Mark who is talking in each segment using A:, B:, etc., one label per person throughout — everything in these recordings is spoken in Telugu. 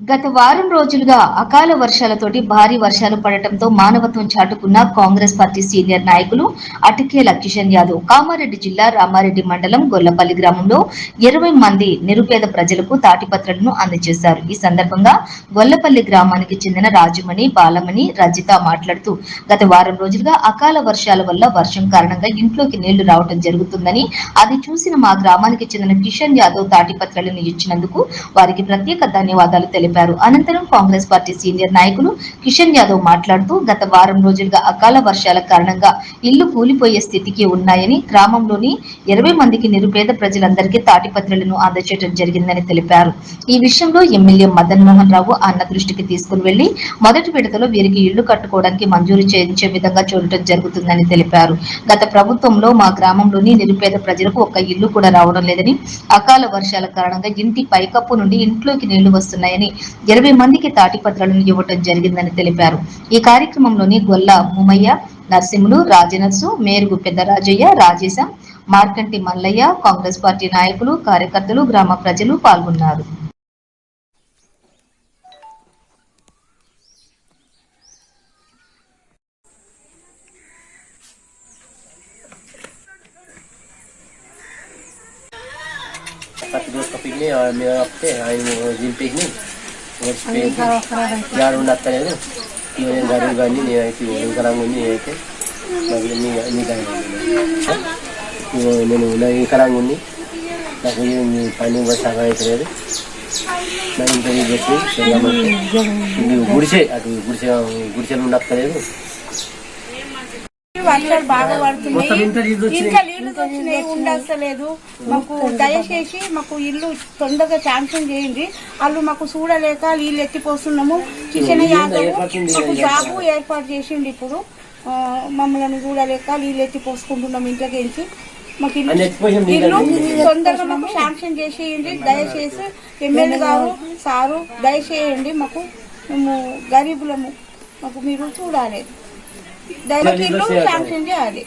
A: గత వారం రోజులుగా అకాల వర్షాలతోటి భారీ వర్షాలు పడటంతో మానవత్వం చాటుకున్న కాంగ్రెస్ పార్టీ సీనియర్ నాయకులు అటికేల కిషన్ యాదవ్ కామారెడ్డి జిల్లా రామారెడ్డి మండలం గొల్లపల్లి గ్రామంలో ఇరవై మంది నిరుపేద ప్రజలకు తాటిపత్రలను అందజేశారు. ఈ సందర్భంగా గొల్లపల్లి గ్రామానికి చెందిన రాజమణి బాలమణి రజిత మాట్లాడుతూ గత వారం రోజులుగా అకాల వర్షాల వల్ల వర్షం కారణంగా ఇంట్లోకి నీళ్ళు రావడం జరుగుతుందని అది చూసిన మా గ్రామానికి చెందిన కిషన్ యాదవ్ తాటిపత్రలను ఇచ్చినందుకు వారికి ప్రత్యేక ధన్యవాదాలు తెలిపారు అనంతరం కాంగ్రెస్ పార్టీ సీనియర్ నాయకులు కిషన్ యాదవ్ మాట్లాడుతూ గత వారం రోజులుగా అకాల వర్షాల కారణంగా ఇల్లు కూలిపోయే స్థితికి ఉన్నాయని గ్రామంలోని ఇరవై మందికి నిరుపేద ప్రజలందరికీ తాటిపత్రులను అందజేయడం జరిగిందని తెలిపారు. ఈ విషయంలో ఎమ్మెల్యే మదన్ మోహన్ రావు అన్న దృష్టికి తీసుకుని వెళ్ళి మొదటి విడతలో వీరికి ఇళ్ళు కట్టుకోవడానికి మంజూరు చేయించే విధంగా చూడటం జరుగుతుందని తెలిపారు. గత ప్రభుత్వంలో మా గ్రామంలోని నిరుపేద ప్రజలకు ఒక్క ఇల్లు కూడా రావడం లేదని అకాల వర్షాల కారణంగా ఇంటి పైకప్పు నుండి ఇంట్లోకి నీళ్ళు వస్తున్నాయని ఇరవై మందికి తాటిపత్రాలను ఇవ్వటం జరిగిందని తెలిపారు ఈ కార్యక్రమంలోని గొల్ల ముమయ్య నరసింహులు రాజనర్సు మేరుగు పెద్ద రాజయ్య రాజేశం మార్కంటి మల్లయ్య కాంగ్రెస్ పార్టీ నాయకులు కార్యకర్తలు గ్రామ ప్రజలు పాల్గొన్నారు
B: satu dua kopi జాడు ఉండలేదు నేను గరీబ్ అని నేనైతే ఉంది నేను నా ఉంది నాకు నీ పని కూడా సగం అవుతలేదు ఇంకా చెప్పి గుడిసే అటు గుడిసే గుడిసెలు ఉండక్కలేదు
C: వర్షాలు బాగా పడుతున్నాయి.
B: ఇంకా నీళ్ళు వచ్చినాయి
C: ఉండలేదు మాకు దయచేసి మాకు ఇల్లు తొందరగా శాంక్షన్ చేయండి. వాళ్ళు మాకు చూడలేక నీళ్ళు ఎత్తిపోస్తున్నాము. కిచెన్ యాదవ్ మాకు జాబు ఏర్పాటు చేసిండు ఇప్పుడు. మమ్మల్ని చూడలేక నీళ్ళు ఎత్తిపోసుకుంటున్నాం ఇంట్లోకి మాకు ఇల్లు తొందరగా మాకు శాంక్షన్ చేసేయండి. దయచేసి ఎమ్మెల్యే గారు సారు దయచేయండి మాకు. మేము గరీబులము. మాకు మీరు చూడాలి. దయచేసి ఇల్లు శాంక్షన్ చేయాలి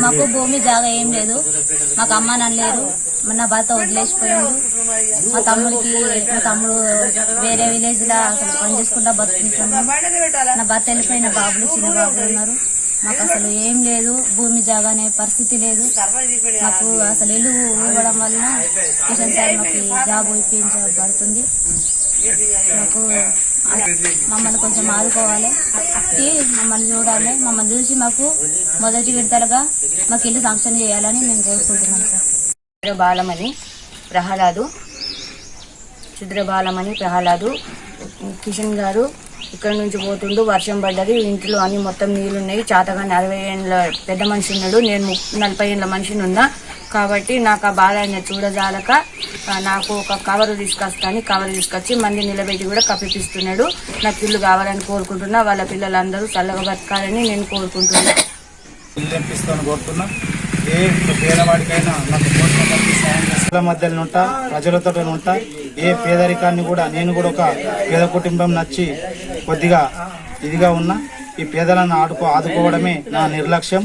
D: మాకు భూమి జాగా ఏం లేదు. మాకు అమ్మ నాన్న లేరు. నా భర్త వదిలేసిపోయాడు. మా తమ్ముడికి మా తమ్ముడు వేరే విలేజ్ లా అసలు పని చేసుకుంటా బతుకుంటున్నాడు నా భర్త వెళ్ళిపోయిన బాబులు చిన్న బాబులు ఉన్నారు. మాకు అసలు ఏం లేదు. భూమి జాగా అనే పరిస్థితి లేదు. మాకు అసలు ఇల్లు ఇవ్వడం వలన కిషన్ సార్ మాకు జాబ్ ఇప్పించబడుతుంది మాకు మమ్మల్ని కొంచెం ఆదుకోవాలి. అట్టి మమ్మల్ని చూడాలి. మమ్మల్ని చూసి మాకు మొదటి విడతలుగా మాకు ఇల్లు శాంక్షన్ చేయాలని మేము కోరుకుంటున్నాం సార్.
E: క్షుద్ర బాలమని ప్రహ్లాదు. క్షుద్ర బాలమని ప్రహ్లాదు. కిషన్ గారు. ఇక్కడ నుంచి పోతుండు వర్షం పడ్డది ఇంట్లో అన్ని మొత్తం నీళ్ళు ఉన్నాయి చాతగాని అరవై ఏళ్ళ పెద్ద మనిషి ఉన్నాడు. నేను నలభై ఏళ్ళ మనిషిని ఉన్నా. కాబట్టి నాకు ఆ బాధ ఆయన చూడజాలక. నాకు ఒక కవర్ తీసుకొస్తాను కవర్ తీసుకొచ్చి మంది నిలబెట్టి కూడా కప్పిపిస్తున్నాడు. నాకు ఇల్లు కావాలని కోరుకుంటున్నా. వాళ్ళ పిల్లలందరూ చల్లగా బతకాలని నేను
F: కోరుకుంటున్నాను ఏ పేదవాడికైనా నాకు సాయం మధ్యలో ఉంటా ప్రజలతో ఉంటా ఏ పేదరికాన్ని కూడా నేను కూడా ఒక పేద కుటుంబం నచ్చి కొద్దిగా ఇదిగా ఉన్నా ఈ పేదలను ఆడుకో ఆదుకోవడమే నా నిర్లక్ష్యం.